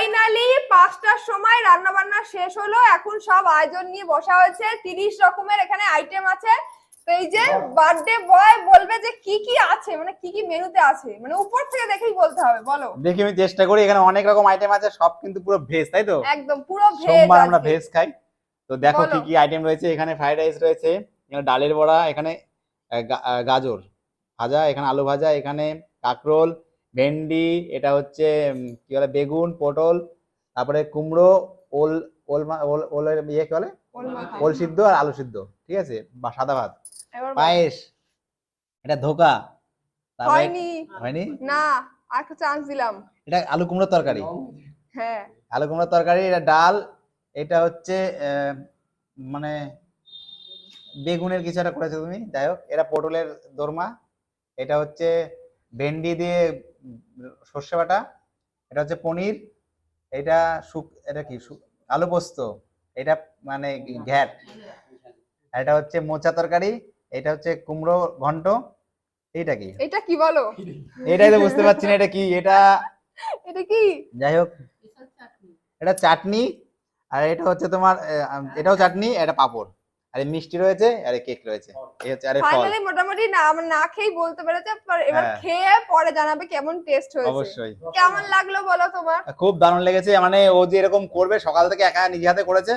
Finally পাঁচটার সময় রান্না বান্না শেষ হলো। এখন সব আয়োজন নিয়ে বসা হয়েছে। তিরিশ রকমের এখানে আইটেম আছে। তো এই যে বার্থডে বয় বলবে যে কি কি আছে মানে কি কি মেনুতে আছে? মানে উপর থেকে দেখেই বলতে হবে বলো। দেখি আমি চেষ্টা করি এখানে অনেক রকম আইটেম আছে সব কিন্তু পুরো ভেজ তাই তো? একদম পুরো ভেজ সোমবার আমরা ভেজ খাই। তো দেখো কি কি আইটেম রয়েছে এখানে ফ্রাইড রাইস রয়েছে এখানে ডালের বড়া এখানে গাজর ভাজা এখানে আলু ভাজা এখানে কাকরোল ভেন্ডি এটা হচ্ছে কি বলে বেগুন পটল তারপরে কুমড়ো ওল ওল ওলের ইয়ে কি বলে? ওল সিদ্ধ আর আলু সিদ্ধ ঠিক আছে? বা সাদা ভাত। পায়েস এটা ধোকা। হয়নি। হয়নি? না আর একটা চান্স দিলাম। এটা আলু কুমড়োর তরকারি। হ্যাঁ। আলু কুমড়োর তরকারি এটা ডাল এটা হচ্ছে মানে বেগুনের কিছু একটা করেছ তুমি যাই হোক এটা পটলের দোরমা এটা হচ্ছে ভেন্ডি দিয়ে সর্ষে বাটা এটা হচ্ছে পনির এটা শুক এটা কি আলু পোস্ত এটা মানে ঘ্যাট এটা হচ্ছে মোচা তরকারি এটা হচ্ছে কুমড়ো ঘন্ট এইটা কি? এটা কি বলো? এটাই তো বুঝতে পারছি না এটা কি? এটা এটা কি? যাই হোক এটা চাটনি আর এটা হচ্ছে তোমার এটাও চাটনি এটা পাপড়। আর মিষ্টি রয়েছে আরে কেক রয়েছে। এই হচ্ছে আরে ফল। ফাইনালি মোটামুটি না আমার না খেয়েই বলতে পেরেছে পর- এবার হ্যাঁ। খেয়ে পরে জানাবে কেমন টেস্ট হয়েছে। অবশ্যই। কেমন লাগল বলো তোমার? খুব দারুণ লেগেছে মানে ও যে এরকম করবে সকাল থেকে একা নিজে হাতে করেছে